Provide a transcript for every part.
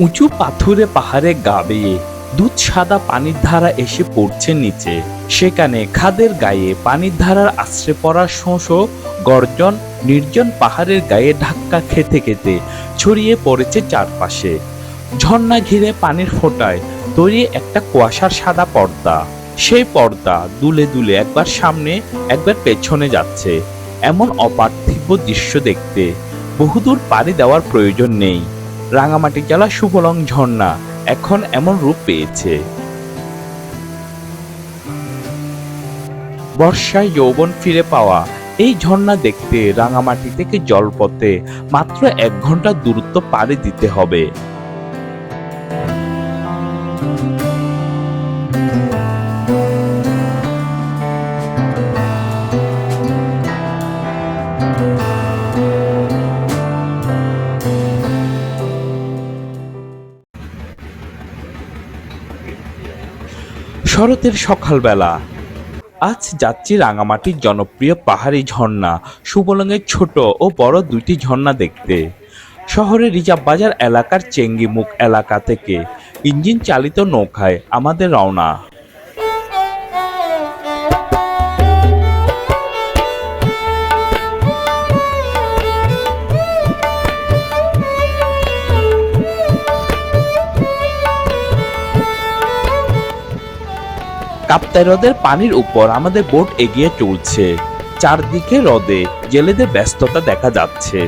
উঁচু পাথুরে পাহাড়ে গা বেয়ে দুধ সাদা পানির ধারা এসে পড়ছে নিচে। সেখানে খাদের গায়ে পানির ধারার আশ্রে পড়া শোঁশো গর্জন, নির্জন পাহাড়ের গায়ে ধাক্কা খেতে খেতে ছড়িয়ে পড়েছে চারপাশে। ঝর্ণা ঘিরে পানির ফোঁটায় তৈরি একটা কুয়াশার সাদা পর্দা। সেই পর্দা দুলে দুলে একবার সামনে, একবার পেছনে যাচ্ছে। এমন অপার্থিব দৃশ্য দেখতে। বহুদূর পাড়ি দেওয়ার প্রয়োজন নেই। রাঙামাটি জেলা সুবলং ঝর্ণা, এখন এমন রূপ পেয়েছে। বর্ষায় যৌবন ফিরে পাওয়া, এই ঝর্ণা দেখতে রাঙামাটি থেকে জলপথে মাত্র এক ঘণ্টা দূরত্ব পাড়ি দিতে হবে। শরতের সকালবেলা। আজ যাচ্ছি রাঙামাটির জনপ্রিয় পাহাড়ি ঝর্ণা সুবলঙ্গের ছোট ও বড় দুটি ঝর্ণা দেখতে। শহরের রিজার্ভ বাজার এলাকার চেঙ্গিমুখ এলাকা থেকে ইঞ্জিন চালিত নৌকায় আমাদের রওনা। কাপ্তাই হ্রদের পানির উপর আমাদের বোট এগিয়ে চলছে। চারদিকে হ্রদে জেলেদের ব্যস্ততা দেখা যাচ্ছে।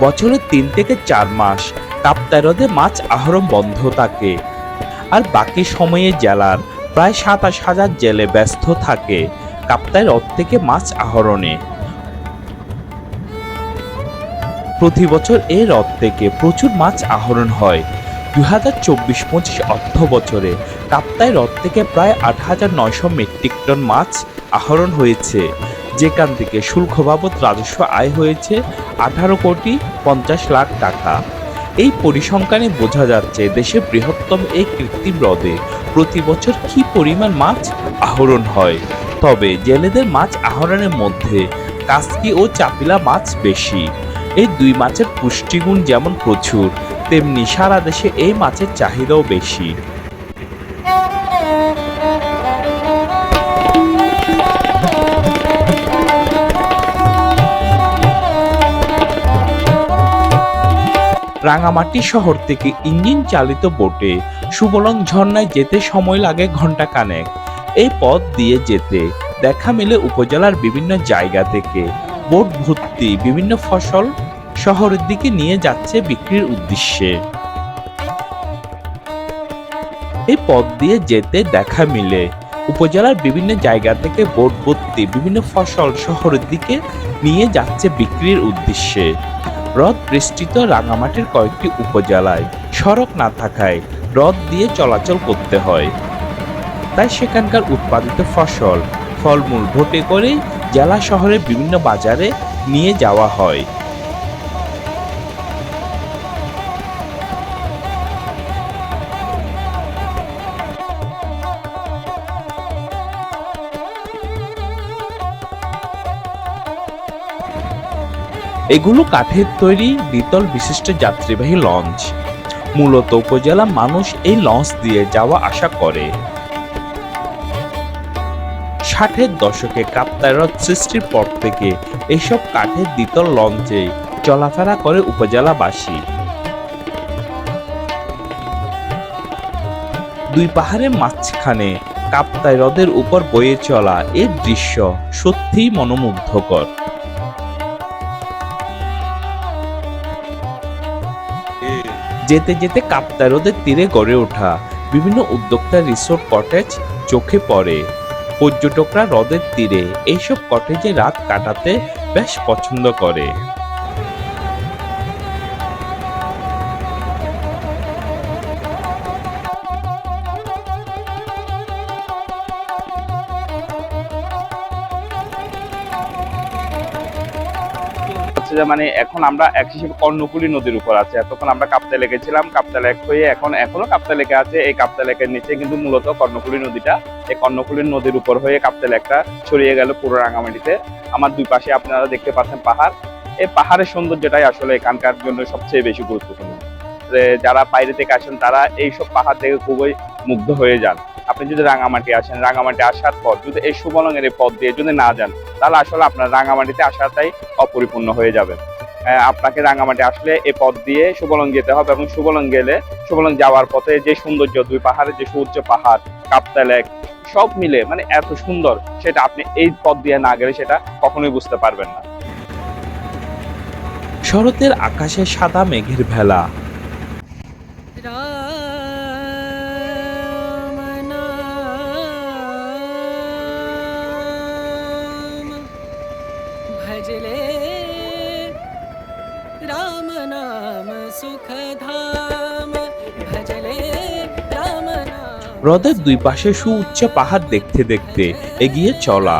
বছরের তিন থেকে চার মাস কাপ্তাই হ্রদে মাছ আহরণ বন্ধ থাকে। আর বাকি সময়ে জেলার প্রায় সাতাশ হাজার জেলে ব্যস্ত থাকে কাপ্তাই হ্রদ থেকে মাছ আহরণে। প্রতি বছর এই হ্রদ থেকে প্রচুর মাছ আহরণ হয়। দুই হাজার চব্বিশ পঁচিশ অর্থ বছরে কাপ্তাই হ্রদ থেকে প্রায় আট হাজার নয়শো মেট্রিক টন মাছ আহরণ হয়েছে। যেখান থেকে শুল্ক বাবদ রাজস্ব আয় হয়েছে আঠারো কোটি পঞ্চাশ লাখ টাকা। এই পরিসংখ্যানে বোঝা যাচ্ছে দেশের বৃহত্তম এই কৃত্রিম হ্রদে প্রতি বছর কি পরিমাণ মাছ আহরণ হয়। তবে জেলেদের মাছ আহরণের মধ্যে কাস্কি ও চাপিলা মাছ বেশি। এই দুই মাছের পুষ্টিগুণ যেমন প্রচুর তেমনি সারা দেশে এই মাছের চাহিদাও বেশি। রাঙামাটি শহর থেকে ইঞ্জিন চালিত বোটে সুবলং ঝর্ণায় যেতে সময় লাগে ঘণ্টা কানেক এই পথ দিয়ে যেতে, দেখা মেলে উপজেলার বিভিন্ন জায়গা থেকে। বোট ভর্তি বিভিন্ন ফসল শহরের দিকে নিয়ে যাচ্ছে বিক্রির উদ্দেশ্যে। এই পথ দিয়ে যেতে দেখা মিলে। উপজেলার বিভিন্ন জায়গা থেকে বোট ভর্তি বিভিন্ন ফসল শহরের দিকে নিয়ে যাচ্ছে বিক্রির উদ্দেশ্যে। হ্রদ বেষ্টিত রাঙামাটির কয়েকটি উপজেলায় সড়ক না থাকায় হ্রদ দিয়ে চলাচল করতে হয়। তাই সেখানকার উৎপাদিত ফসল, ফলমূল ভোটে করে জেলা শহরের বিভিন্ন বাজারে নিয়ে যাওয়া হয়। এগুলো কাঠের তৈরি দ্বিতল বিশিষ্ট যাত্রীবাহী লঞ্চ। মূলত উপজেলা মানুষ এই লঞ্চ দিয়ে যাওয়া আসা করে। ষাটের দশকে কাপ্তায়রথ সৃষ্টির পর থেকে এইসব কাঠের দ্বিতল লঞ্চে চলাফেরা করে উপজেলাবাসী। দুই পাহাড়ের মাঝখানে কাপ্তাই হ্রদের উপর বয়ে চলা এর দৃশ্য সত্যিই মনোমুগ্ধকর। যেতে যেতে কাপ্তা হ্রদের তীরে গড়ে ওঠা। বিভিন্ন উদ্যোক্তা রিসোর্ট কটেজ চোখে পড়ে। পর্যটকরা হ্রদের তীরে এইসব কটেজে রাত কাটাতে বেশ পছন্দ করে। হচ্ছে যে মানে এখন আমরা এক হিসেবে কর্ণফুলী নদীর উপর আছে। এতক্ষণ আমরা কাপ্তা লেগেছিলাম কাপ্তা লেক হয়ে এখন, এখনও কাপ্তা লেকে আছে। এই কাপ্তা লেকের নিচে কিন্তু মূলত কর্ণফুলী নদীটা। এই কর্ণফুলী নদীর উপর হয়ে কাপ্তা লেকটা ছড়িয়ে গেল পুরো রাঙামাটিতে। আমার দুই পাশে আপনারা দেখতে পাচ্ছেন পাহাড়। এই পাহাড়ের সৌন্দর্যটাই আসলে এখানকার জন্য সবচেয়ে বেশি গুরুত্বপূর্ণ। যারা বাইরে থেকে আসেন, তারা এইসব পাহাড় থেকে খুবই মুগ্ধ হয়ে যান। আপনি যদি রাঙামাটি আসেন, রাঙামাটি আসার পর যদি এই সুবলঙ্গের এই পথ দিয়ে যদি না যান, তাহলে আসলে আপনার রাঙামাটিতে আসাটাই অপরিপূর্ণ হয়ে যাবে। আপনাকে রাঙামাটি আসলে এই পথ দিয়ে সুবলং যেতে হবে এবং সুবলং গেলে সুবলং যাওয়ার পথে যে সৌন্দর্য, দুই পাহাড়ের যে সূর্য, পাহাড় কাপ্তা লেক, সব মিলে মানে এত সুন্দর, সেটা আপনি এই পথ দিয়ে না গেলে সেটা কখনোই বুঝতে পারবেন না। শরতের আকাশে সাদা মেঘের ভেলা। হ্রদের দুই পাশে সুউচ্চ পাহাড় দেখতে দেখতে এগিয়ে চলা।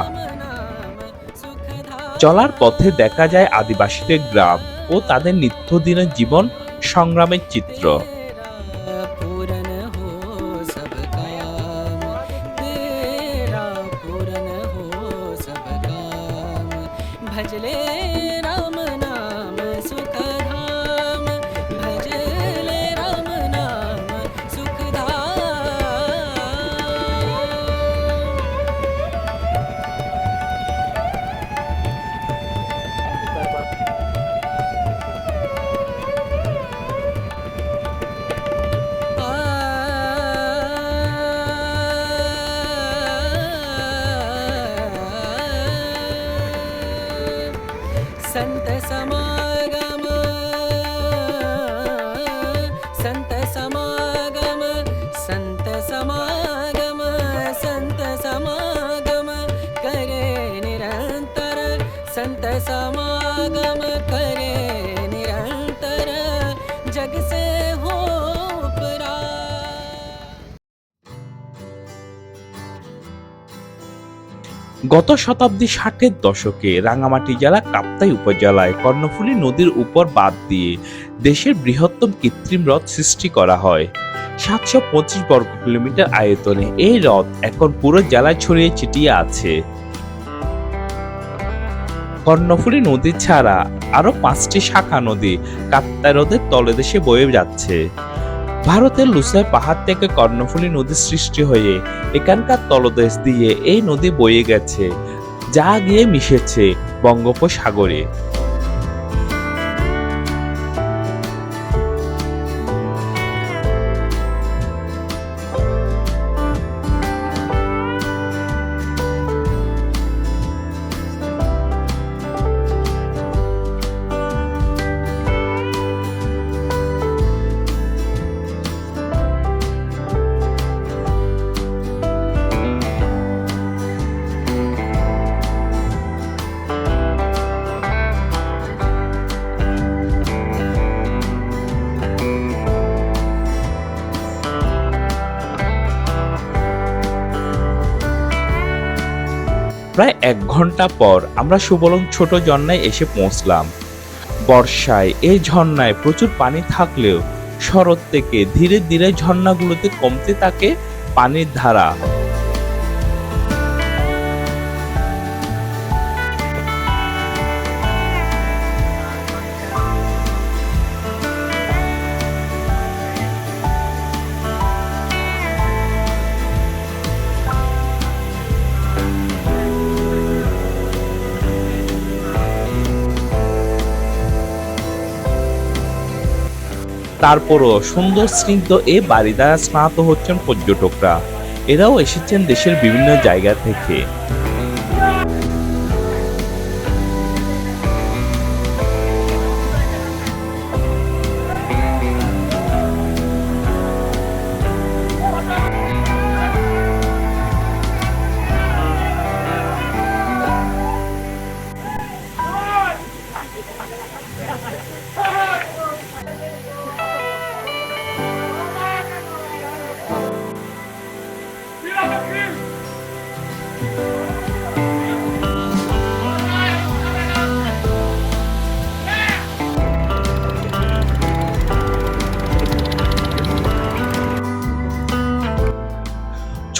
চলার পথে দেখা যায় আদিবাসীদের গ্রাম ও তাদের নিত্যদিনের জীবন সংগ্রামের চিত্র। sientes amor. গত শতাব্দী ষাটের দশকে রাঙামাটি জেলা কাপ্তাই উপজেলায় কর্ণফুলী নদীর উপর বাদ দিয়ে দেশের বৃহত্তম কৃত্রিম হ্রদ সৃষ্টি করা হয়। সাতশো পঁচিশ বর্গ কিলোমিটার আয়তনে এই হ্রদ এখন পুরো জেলায় ছড়িয়ে ছিটিয়ে আছে। কর্ণফুলী নদী ছাড়া আরও পাঁচটি শাখা নদী কাপ্তাই হ্রদের তলদেশে বয়ে যাচ্ছে। ভারতের লুসাই পাহাড় থেকে কর্ণফুলী নদী সৃষ্টি হয়ে এখানকার তলদেশ দিয়ে এই নদী বয়ে গেছে, যা গিয়ে মিশেছে বঙ্গোপসাগরে। প্রায় এক ঘণ্টা পর আমরা সুবলং ছোট ঝর্ণায় এসে পৌঁছলাম। বর্ষায় এই ঝর্ণায় প্রচুর পানি থাকলেও শরৎ থেকে ধীরে ধীরে ঝর্ণাগুলোতে কমতে থাকে পানির ধারা। তারপরও সুন্দর স্নিগ্ধ এ বাড়ি দ্বারা স্নাত হচ্ছেন পর্যটকরা। এরাও এসেছেন দেশের বিভিন্ন জায়গা থেকে।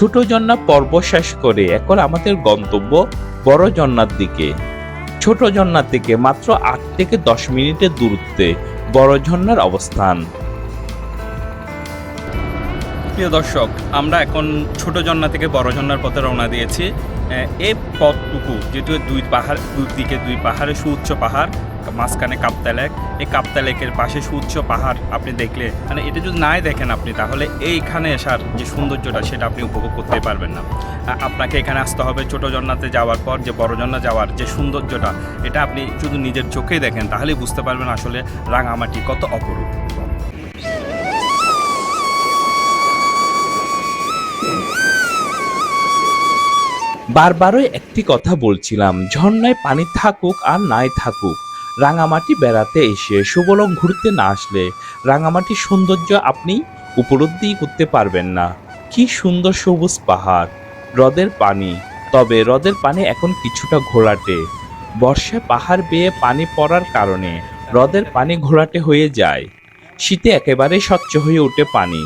ছোট জন্না পর্ব শেষ করে এখন আমাদের গন্তব্য বড় জন্নার দিকে। ছোট ঝর্ণা থেকে মাত্র আট থেকে দশ মিনিটের দূরত্বে বড় ঝর্নার অবস্থান। প্রিয় দর্শক, আমরা এখন ছোট জন্না থেকে বড় ঝর্নার পথে রওনা দিয়েছি। এ পথটুকু যেহেতু দুই পাহাড়, দুই দিকে দুই পাহাড়ে সুউচ্চ পাহাড়। মাঝখানে কাপ্তা লেক এই কাপ্তা লেকের পাশে সুউচ্চ পাহাড় আপনি দেখলে মানে এটা যদি নাই দেখেন আপনি, তাহলে এইখানে আসার যে সৌন্দর্যটা, সেটা আপনি উপভোগ করতে পারবেন না। আপনাকে এখানে আসতে হবে ছোট ঝর্ণাতে যাওয়ার পর, যে বড় ঝর্ণা যাওয়ার যে সৌন্দর্যটা, এটা আপনি শুধু নিজের চোখেই দেখেন, তাহলেই বুঝতে পারবেন আসলে রাঙামাটি কত অপরূপ। বারবারই একটি কথা বলছিলাম, ঝর্ণায় পানি থাকুক আর নাই থাকুক। রাঙামাটি বেড়াতে এসে সুবলং ঘুরতে না আসলে রাঙামাটির সৌন্দর্য আপনি উপলব্ধি করতে পারবেন না। কি সুন্দর সবুজ পাহাড়, হ্রদের পানি। তবে হ্রদের পানি এখন কিছুটা ঘোলাটে বর্ষায় পাহাড় বেয়ে পানি পড়ার কারণে হ্রদের পানি ঘোলাটে হয়ে যায়। শীতে একেবারে স্বচ্ছ হয়ে ওঠে পানি।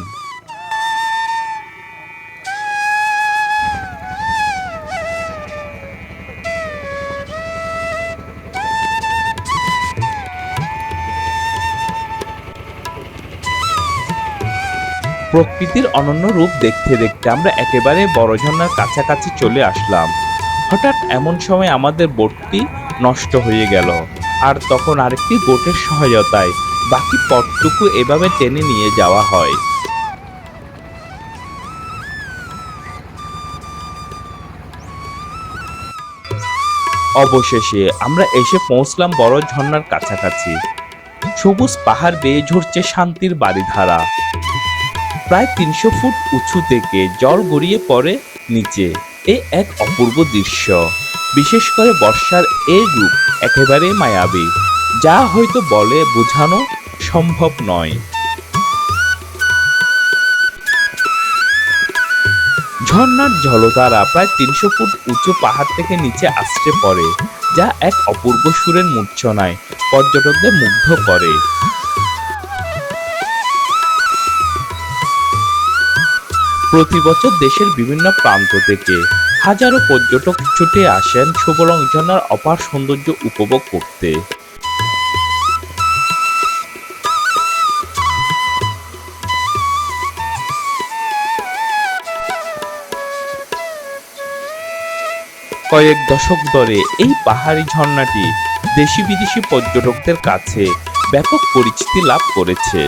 প্রকৃতির অনন্য রূপ দেখতে দেখতে আমরা একেবারে বড় ঝর্ণার কাছাকাছি চলে আসলাম। হঠাৎ এমন সময় আমাদের বোটটি নষ্ট হয়ে গেল আর তখন আরেকটি বোটের সহায়তায় বাকি পথটুকু এভাবে টেনে নিয়ে যাওয়া হয়। অবশেষে আমরা এসে পৌঁছলাম বড় ঝর্ণার কাছাকাছি। সবুজ পাহাড় বেয়ে ঝরছে শান্তির বাড়িধারা প্রায় তিনশো ফুট উঁচু থেকে জল গড়িয়ে পড়ে নিচে। এ এক অপূর্ব দৃশ্য। বিশেষ করে বর্ষার এই রূপ একেবারে মায়াবী, যা হয়তো বলে বোঝানো সম্ভব নয়। ঝর্ণার জলধারা প্রায় তিনশো ফুট উঁচু পাহাড় থেকে নিচে আসতে পড়ে, যা এক অপূর্ব সুরের মূর্ছনায় পর্যটকদের মুগ্ধ করে। প্রতি বছর দেশের বিভিন্ন প্রান্ত থেকে হাজারো পর্যটক ছুটে আসেন সুবলং ঝর্ণার অপার সৌন্দর্য উপভোগ করতে। কয়েক দশক ধরে এই পাহাড়ি ঝর্ণাটি দেশি বিদেশি পর্যটকদের কাছে ব্যাপক পরিচিতি লাভ করেছে।